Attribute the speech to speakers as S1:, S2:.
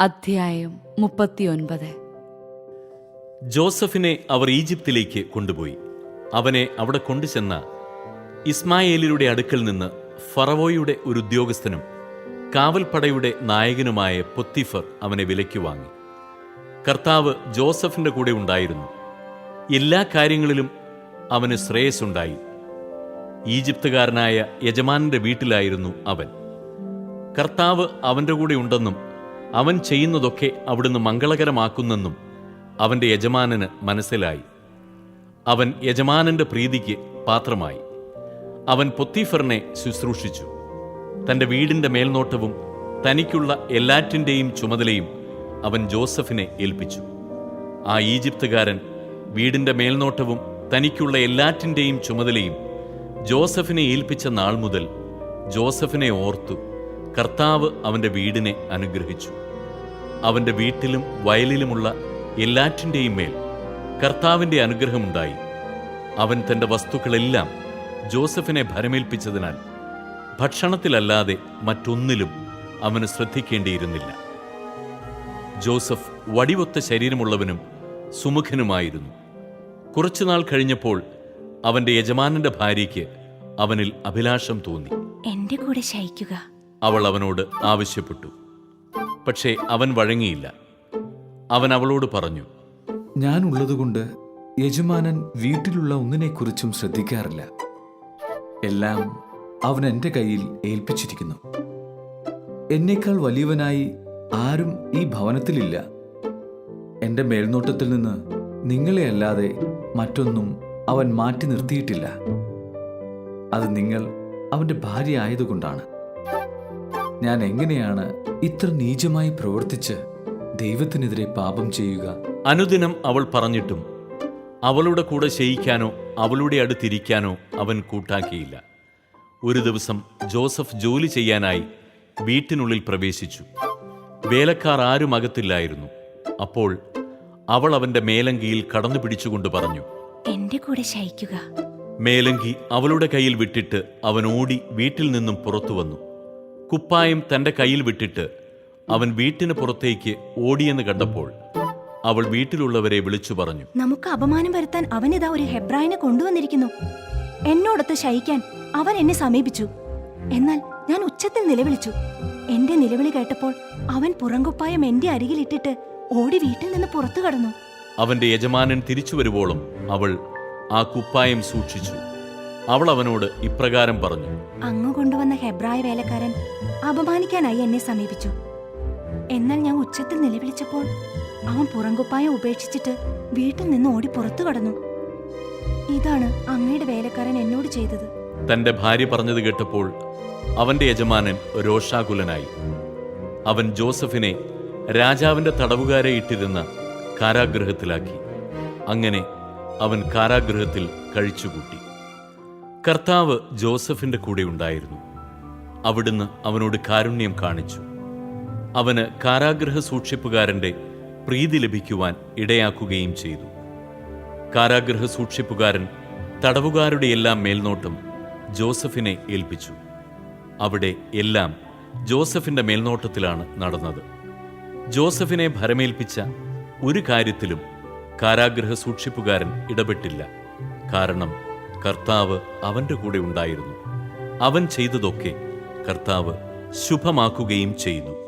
S1: അധ്യായം മുപ്പത്തിയൊൻപത്.
S2: ജോസഫിനെ അവർ ഈജിപ്തിലേക്ക് കൊണ്ടുപോയി. അവനെ അവിടെ കൊണ്ടുചെന്ന ഇസ്മായേലിയുടെ അടുക്കൽ നിന്ന് ഫറവോയുടെ ഒരു ഉദ്യോഗസ്ഥനും കാവൽപ്പടയുടെ നായകനുമായ പൊത്തിഫർ അവനെ വിലയ്ക്ക് വാങ്ങി. കർത്താവ് ജോസഫിന്റെ കൂടെ ഉണ്ടായിരുന്നു. എല്ലാ കാര്യങ്ങളിലും അവന് ശ്രേയസ്സുണ്ടായി. ഈജിപ്തുകാരനായ യജമാനന്റെ വീട്ടിലായിരുന്നു അവൻ. കർത്താവ് അവന്റെ കൂടെ ഉണ്ടെന്നും അവൻ ചെയ്യുന്നതൊക്കെ അവിടുന്ന് മംഗളകരമാക്കുന്നെന്നും അവന്റെ യജമാനന് മനസ്സിലായി. അവൻ യജമാനന്റെ പ്രീതിക്ക് പാത്രമായി. അവൻ പൊത്തീഫറിനെ ശുശ്രൂഷിച്ചു. തന്റെ വീടിന്റെ മേൽനോട്ടവും തനിക്കുള്ള എല്ലാറ്റിന്റെയും ചുമതലയും അവൻ ജോസഫിനെ ഏൽപ്പിച്ചു. ആ ഈജിപ്തുകാരൻ വീടിന്റെ മേൽനോട്ടവും തനിക്കുള്ള എല്ലാറ്റിന്റെയും ചുമതലയും ജോസഫിനെ ഏൽപ്പിച്ച നാൾ മുതൽ ജോസഫിനെ ഓർത്തു കർത്താവ് അവന്റെ വീടിനെ അനുഗ്രഹിച്ചു. അവന്റെ വീട്ടിലും വയലിലുമുള്ള എല്ലാറ്റിന്റെയും മേൽ കർത്താവിന്റെ അനുഗ്രഹമുണ്ടായി. അവൻ തന്റെ വസ്തുക്കളെല്ലാം ജോസഫിനെ ഭരമേൽപ്പിച്ചതിനാൽ ഭക്ഷണത്തിലല്ലാതെ മറ്റൊന്നിലും അവന് ശ്രദ്ധിക്കേണ്ടിയിരുന്നില്ല. ജോസഫ് വടിവൊത്ത ശരീരമുള്ളവനും സുമുഖനുമായിരുന്നു. കുറച്ചുനാൾ കഴിഞ്ഞപ്പോൾ അവന്റെ യജമാനന്റെ ഭാര്യയ്ക്ക് അവനിൽ അഭിലാഷം തോന്നി.
S3: എന്റെ കൂടെ ശയിക്കുക.
S2: അവൾ അവനോട് ആവശ്യപ്പെട്ടു. പക്ഷേ അവൻ വഴങ്ങിയില്ല. അവൻ അവളോട് പറഞ്ഞു
S4: ഞാൻ ഉള്ളതുകൊണ്ട് യജമാനൻ വീട്ടിലുള്ള ഒന്നിനെക്കുറിച്ചും ശ്രദ്ധിക്കാറില്ല. എല്ലാം അവൻ എന്റെ കയ്യിൽ ഏൽപ്പിച്ചിരിക്കുന്നു. എന്നേക്കാൾ വലിയവനായി ആരും ഈ ഭവനത്തിലില്ല. എന്റെ മേൽനോട്ടത്തിൽ നിന്ന് നിങ്ങളെ അല്ലാതെ മറ്റൊന്നും അവൻ മാറ്റി നിർത്തിയിട്ടില്ല. അത് നിങ്ങൾ അവന്റെ ഭാര്യ ആയതുകൊണ്ടാണ്. ഞാൻ എങ്ങനെയാണ് ഇത്ര നീചമായി പ്രവർത്തിച്ച് ദൈവത്തിനെതിരെ പാപം ചെയ്യുക?
S2: അനുദിനം അവൾ പറഞ്ഞിട്ടും അവളുടെ കൂടെ ശയിക്കാനോ അവളുടെ അടുത്തിരിക്കാനോ അവൻ കൂട്ടാക്കിയില്ല. ഒരു ദിവസം ജോസഫ് ജോലി ചെയ്യാനായി വീട്ടിനുള്ളിൽ പ്രവേശിച്ചു. വേലക്കാർ ആരും അകത്തില്ലായിരുന്നു. അപ്പോൾ അവൾ അവന്റെ മേലങ്കിയിൽ കടന്നു പിടിച്ചുകൊണ്ട് പറഞ്ഞു
S3: എന്റെ കൂടെ ശയിക്കുക.
S2: മേലങ്കി അവളുടെ കയ്യിൽ വിട്ടിട്ട് അവൻ ഓടി വീട്ടിൽ നിന്നും പുറത്തു വന്നു. കുപ്പായം തന്റെ കയ്യിൽ വിട്ടിട്ട് അവൻ വീട്ടിന് പുറത്തേക്ക് ഓടിയെന്ന് കണ്ടപ്പോൾ അവൾ വീട്ടിലുള്ളവരെ വിളിച്ചു പറഞ്ഞു.
S3: നമുക്ക് അപമാനം വരുത്താൻ അവൻ ഇതാ ഒരു ഹെബ്രായനെ കൊണ്ടുവന്നിരിക്കുന്നു. എന്നോടൊത്ത് ശയിക്കാൻ അവൻ എന്നെ സമീപിച്ചു. എന്നാൽ ഞാൻ ഉച്ചത്തിൽ നിലവിളിച്ചു. എന്റെ നിലവിളി കേട്ടപ്പോൾ അവൻ പുറംകുപ്പായം എന്റെ അരികിലിട്ടിട്ട് ഓടി വീട്ടിൽ നിന്ന് പുറത്തു കടന്നു.
S2: അവന്റെ യജമാനൻ തിരിച്ചു വരുവോളം അവൾ ആ കുപ്പായം സൂക്ഷിച്ചു. അവൾ അവനോട് ഇപ്രകാരം പറഞ്ഞു.
S3: അങ്ങ് കൊണ്ടുവന്ന ഹെബ്രായ വേലക്കാരൻ അപമാനിക്കാനായി എന്നെ സമീപിച്ചു. എന്നാൽ ഞാൻ ഉച്ചത്തിൽ നിലവിളിച്ചപ്പോൾ അവൻ പുറങ്കുപ്പായം ഉപേക്ഷിച്ചിട്ട് വീട്ടിൽ നിന്ന് ഓടി പുറത്തു കടന്നു. ഇതാണ് അങ്ങയുടെ വേലക്കാരൻ എന്നോട് ചെയ്തത്.
S2: തന്റെ ഭാര്യ പറഞ്ഞത് കേട്ടപ്പോൾ അവന്റെ യജമാനൻ രോഷാകുലനായി. അവൻ ജോസഫിനെ രാജാവിന്റെ തടവുകാരെ ഇട്ടിരുന്ന കാരാഗൃഹത്തിലാക്കി. അങ്ങനെ അവൻ കാരാഗൃഹത്തിൽ കഴിച്ചുകൂട്ടി. കർത്താവ് ജോസഫിന്റെ കൂടെ ഉണ്ടായിരുന്നു. അവിടുന്ന് അവനോട് കാരുണ്യം കാണിച്ചു. അവന് കാരാഗ്രഹ സൂക്ഷിപ്പുകാരന്റെ പ്രീതി ലഭിക്കുവാൻ ഇടയാക്കുകയും ചെയ്തു. കാരാഗ്രഹ സൂക്ഷിപ്പുകാരൻ തടവുകാരുടെ എല്ലാം മേൽനോട്ടം ജോസഫിനെ ഏൽപ്പിച്ചു. അവിടെ എല്ലാം ജോസഫിന്റെ മേൽനോട്ടത്തിലാണ് നടന്നത്. ജോസഫിനെ ഭരമേൽപ്പിച്ച ഒരു കാര്യത്തിലും കാരാഗ്രഹ സൂക്ഷിപ്പുകാരൻ ഇടപെട്ടില്ല. കാരണം കർത്താവ് അവന്റെ കൂടെ ഉണ്ടായിരുന്നു. അവൻ ചെയ്തതൊക്കെ കർത്താവ് ശുഭമാക്കുകയും ചെയ്തു